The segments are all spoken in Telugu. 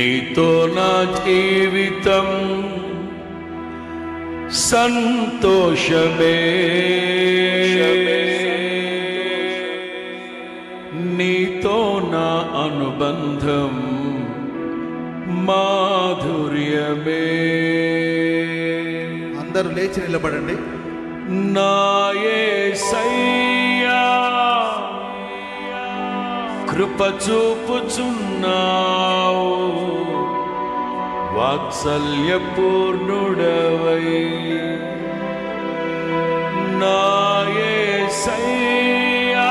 నీతో నా జీవితం సంతోషమే. నీతో నా అనుబంధం మాధుర్యమే. అందరూ లేచి నిలబడండి. నాయే సయ్యా. కృప చూపుచున్నావు. వాత్సల్యపూర్ణుడవై. నాయే సయ్యా.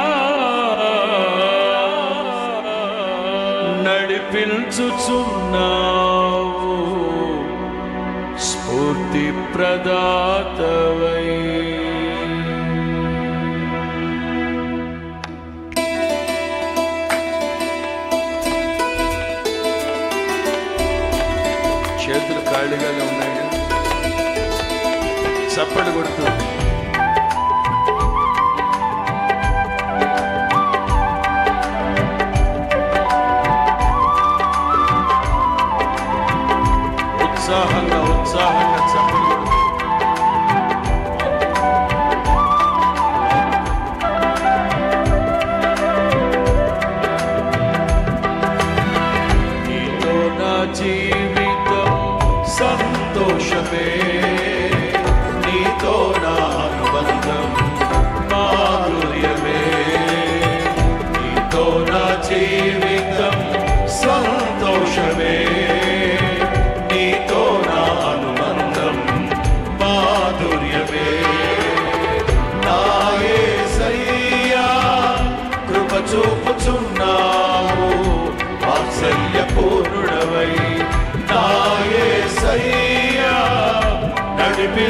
నడిపించుచున్నావు. స్ఫూర్తి ప్రదాతవై ఖాళీగానే ఉన్నాయి. చప్పటి కొడుతూ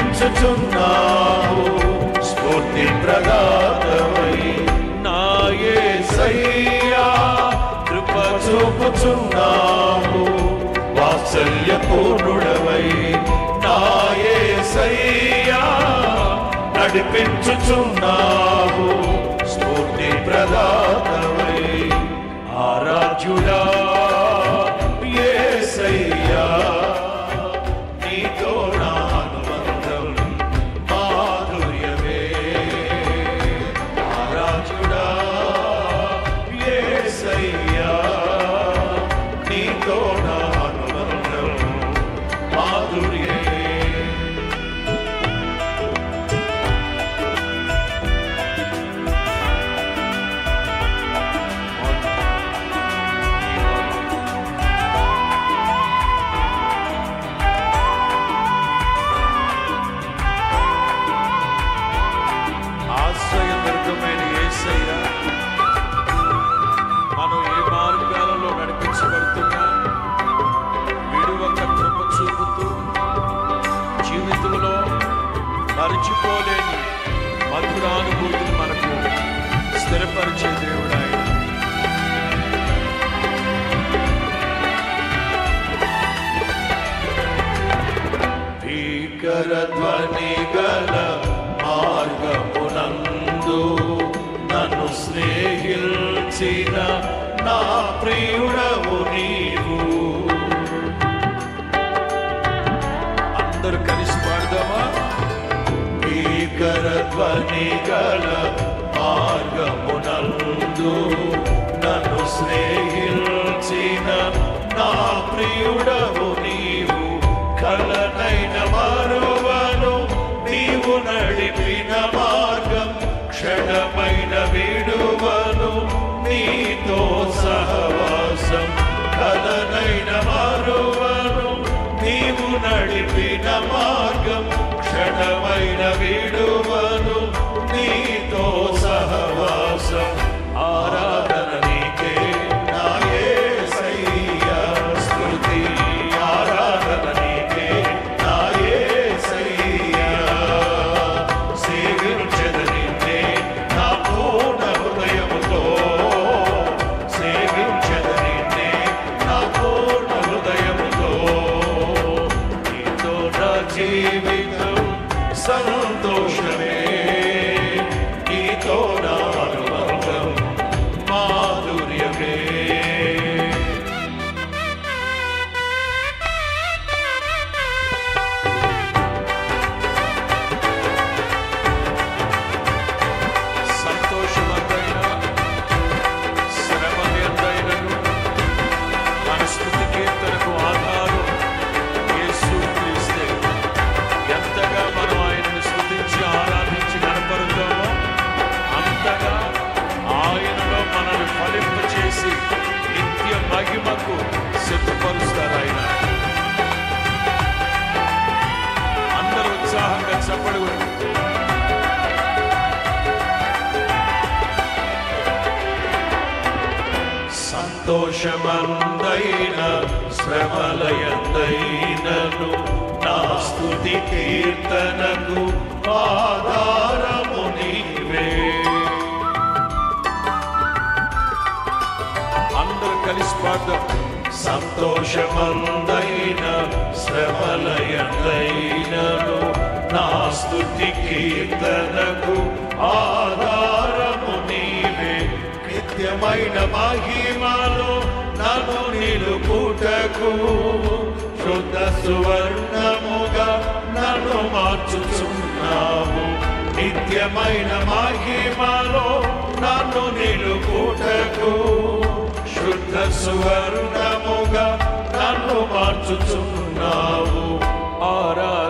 నడిపించుచున్నావు స్ఫూర్తి ప్రదాతమై నాయే సయ్యా కృప చూపుచున్నావు. వాత్సల్య పూర్ణుడవై నాయే సయ్యా నడిపించుచున్నావు. స్ఫూర్తి ప్రదాతమై ధ్వని గల మార్గమునందు నన్ను స్నేహించిన నా ప్రియుడవు నీవు. అందరు కలిసి పాడదామా? భీకర ధ్వని గల మార్గమునందు నన్ను స్నేహించిన నా ప్రియుడవు సంతోషమందైన శ్రమలయందైనను నా స్థుతి కీర్తనకు ఆధారము నీవే. అందరు కలిసి పాడదాం. సంతోషమందైన శ్రమలయందైనను నా స్థుతి కీర్తనకు ఆధారము నీవే. నిత్యమైన మహిమలో శుద్ధ సువర్ణముగా నన్ను మార్చుచున్నావు. నిత్యమైన మహిమలో నన్ను నిలుపుటకు శుద్ధ సువర్ణముగా నన్ను మార్చుచున్నావు. ఆరా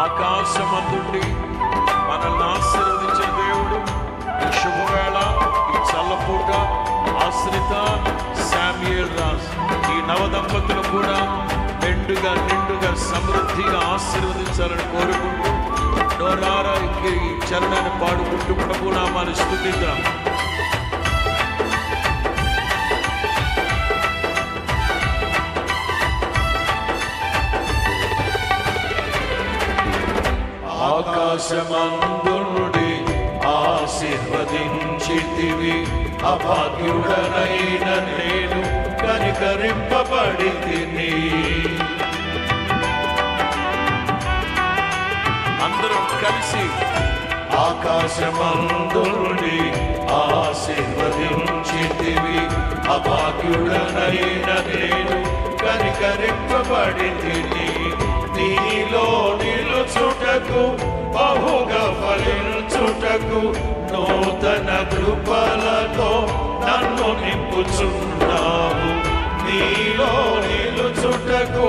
ఆకాశమందుండి మనల్ని ఆశీర్వదించిన దేవుడు. ఈ శుభవేళ ఈ చల్లపూట ఆశ్రిత శామ్యుయల్ రాజ్. ఈ నవదంపతులు కూడా మెండుగా నిండుగా సమృద్ధిగా ఆశీర్వదించాలని కోరుకుంటూ. నోరారా ఈ చరణాన్ని పాడుకుంటూ ప్రభునామాన్ని స్థుతిద్దాం ఆకాశమందునుడి ఆశీర్వదించితివి. అభాగ్యుడనైన నేను కనికరింపబడి తిని అందరం కలిసి ఆకాశమందునుడి ఆశీర్వదించితివి. అభాగ్యుడనైన నేను కనికరింపబడి తిని నీలో నిలుచుటకు బహుగా ఫలించుటకు నూతన కృపలతో నన్ను నింపుచున్నావు. నీలో నిలుచుటకు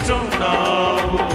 నడిపించుచున్నావు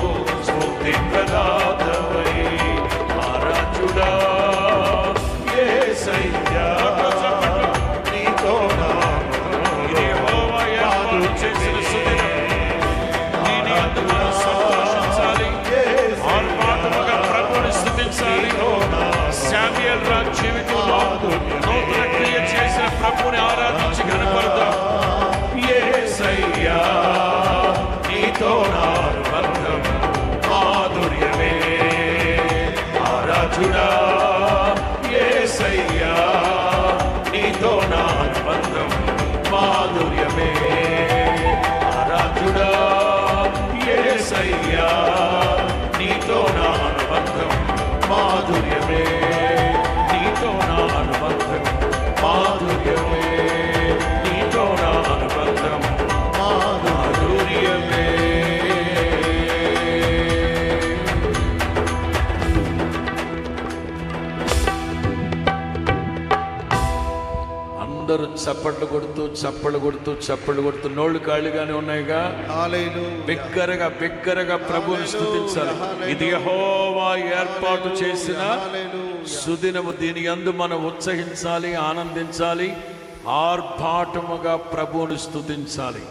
చప్పట్లు కొడుతూ చప్పట్లు కొడుతూ చప్పట్లు కొడుతూ నోళ్ళు ఖాళీగానే ఉన్నాయిగా. బిగ్గరగా బిగ్గరగా ప్రభువుని స్థుతించాలి. ఇది యెహోవా ఏర్పాటు చేసిన సుదినము. దీని యందు మనం ఉత్సహించాలి ఆనందించాలి ఆర్భాటముగా ప్రభువుని స్థుతించాలి.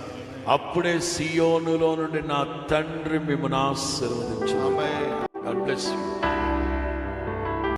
అప్పుడే సియోనులో నుండి నా తండ్రి మిమ్మల్ని ఆశీర్వదించు.